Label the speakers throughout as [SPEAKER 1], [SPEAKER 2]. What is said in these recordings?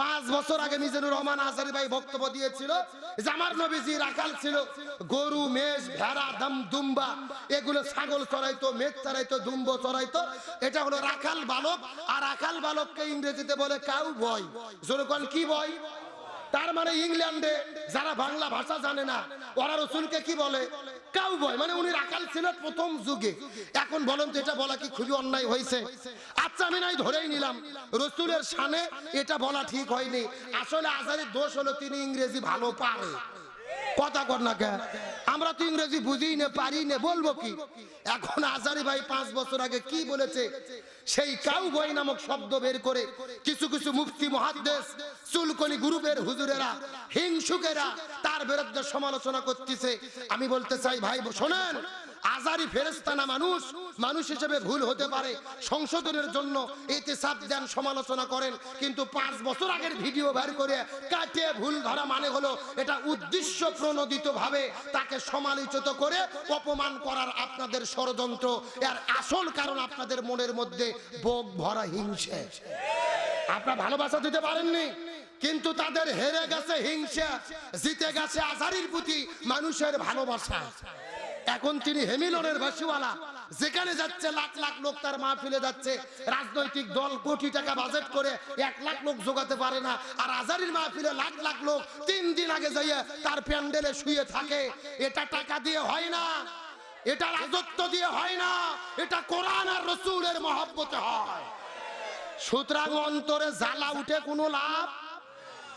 [SPEAKER 1] পাঁচ বছর আগে মিজানুর রহমান আজারি ভাই বক্তব্য দিয়েছিল যে আমার নবীজি রাখাল ছিল গরু, মেষ, ভেড়া, দাম, দুম্বা, এগুলো ছাগল চড়াইতো, মেঘ চড়াইতো দুম্ব চড়াইতো। এটা হলো রাখাল বালক, আর রাখাল বালককে ইংরেজিতে বলে কাউ বয় জোরকন কি বয়? তার মানে ইংল্যান্ডে যারা বাংলা ভাষা জানে না, ওরা রসুলকে কি বলে? কাউ বয় মানে উনি রাখাল ছিলেন প্রথম যুগে। এখন বলেন তো এটা বলা কি খুবই অন্যায় হয়েছে? আচ্ছা আমি নাই, ধরেই নিলাম। রসুলের সানে এটা বলা ঠিক হয়নি। আসলে আজারের দোষ হলো তিনি ইংরেজি ভালো পারে। কথা কর না কে? আমরা তো ইংরেজি বুঝি না, পারি না, বলব কি? এখন আজারি ভাই পাঁচ বছর আগে কি বলেছে? সেই কাউ বই নামক শব্দ বের করে কিছু কিছু মুফতি মহাদ্দেশ, চুলকনি গ্রুপের হুজুরেরা, হিংসুকেরা তার বিরুদ্ধে সমালোচনা করতেছে। আমি বলতে চাই, ভাই, শোনেন আজারি ফেরেস্তানা মানুষ মানুষ হিসেবে ভুল হতে পারে। সংশোধনের জন্য এতে সাপ দেন, সমালোচনা করেন। কিন্তু পাঁচ বছর আগের ভিডিও বের করে কাটে ভুল ধরা মানে হলো এটা উদ্দেশ্য প্রণোদিত ভাবে তাকে সমালোচিত করে অপমান করার আপনাদের ষড়যন্ত্র। এর আসল কারণ আপনাদের মনের মধ্যে বোক ভরা হিংসে। আপনারা ভালোবাসা দিতে পারেননি, কিন্তু তাদের হেরে গেছে হিংসা, জিতে গেছে আজারির প্রতি মানুষের ভালোবাসা। এখন তিনি হেমিলনের বাসিওয়ালা। যেখানে যাচ্ছে লাখ লাখ লোক তার মাহফিলে যাচ্ছে। রাজনৈতিক দল কোটি টাকা বাজেট করে এক লাখ লোক জোগাতে পারে না। আর আজারির মাহফিলে লাখ লাখ লোক তিন দিন আগে যাইয়ে তার প্যান্ডেলে শুয়ে থাকে। এটা টাকা দিয়ে হয় না। এটা রাজত্ব দিয়ে হয় না। এটা কোরআন আর রসুলের মহব্বতে হয়। সুতরাং অন্তরে জ্বালা উঠে কোনো লাভ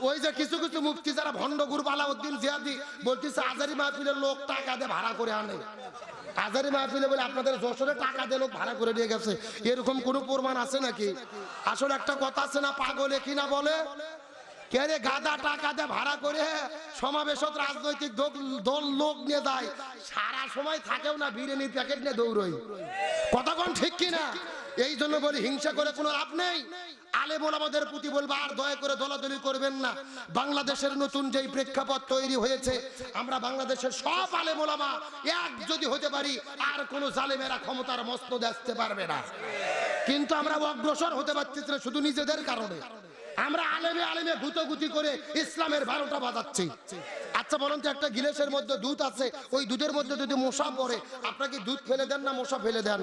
[SPEAKER 1] ওই যে কিছু কিছু মুফতি যারা ভণ্ড গুরু আলাউদ্দিন জিয়াদি বলতেছে, আজারি মাহফিলের লোক টাকা দিয়ে ভাড়া করে আনে। আজারি মাহফিলে বলে, আপনাদের যশোরে টাকা দিয়ে লোক ভাড়া করে নিয়ে গেছে। এরকম কোনো প্রমাণ আছে নাকি? আসলে একটা কথা আছে না, পাগলে কিনা বলে? কে রে গাদা টাকা দিয়ে ভাড়া করে সমাবেশত রাজনৈতিক দল- দল লোক নিয়ে যায়? সারা সময় থাকেও না, বিরিয়ানির প্যাকেট নিয়ে দৌড়ই কতক্ষণ ঠিক কিনা? এই জন্য বলি, হিংসা করে কোনো লাভ নেই। আলেমন আমাদের প্রতি বলব, আর দয়া করে দলাদলি করবেন না। বাংলাদেশের নতুন যেই প্রেক্ষাপট তৈরি হয়েছে, আমরা বাংলাদেশের সব আলেমোলামা এক যদি হতে পারি, আর কোনো জালেমেরা ক্ষমতার মস্ত আসতে পারবে না। কিন্তু আমরা অগ্রসর হতে পারছি না শুধু নিজেদের কারণে। আমরা আলেমে আলেমে গুতগুতি করে ইসলামের বারোটা বাজাচ্ছি। আচ্ছা বলুন তো একটা গিলেসের মধ্যে দুধ আছে, ওই দুধের মধ্যে যদি মশা পড়ে, আপনাকে দুধ ফেলে দেন না মশা ফেলে দেন?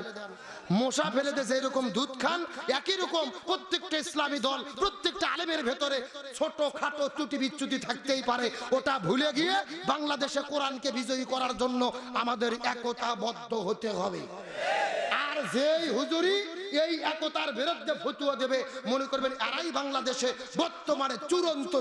[SPEAKER 1] মশা ফেলে দিয়ে যেরকম দুধ খান, একই রকম প্রত্যেকটা ইসলামী দল, প্রত্যেকটা আলেমের ভেতরে ছোট খাটো ত্রুটি বিচ্যুতি থাকতেই পারে। ওটা ভুলে গিয়ে বাংলাদেশে কোরআনকে বিজয়ী করার জন্য আমাদের একতাবদ্ধ হতে হবে। আর যেই হুজুরি এই একতার বিরুদ্ধে ফতুয়া দেবে, মনে করবেন এরাই বাংলাদেশে বর্তমানে চূড়ান্ত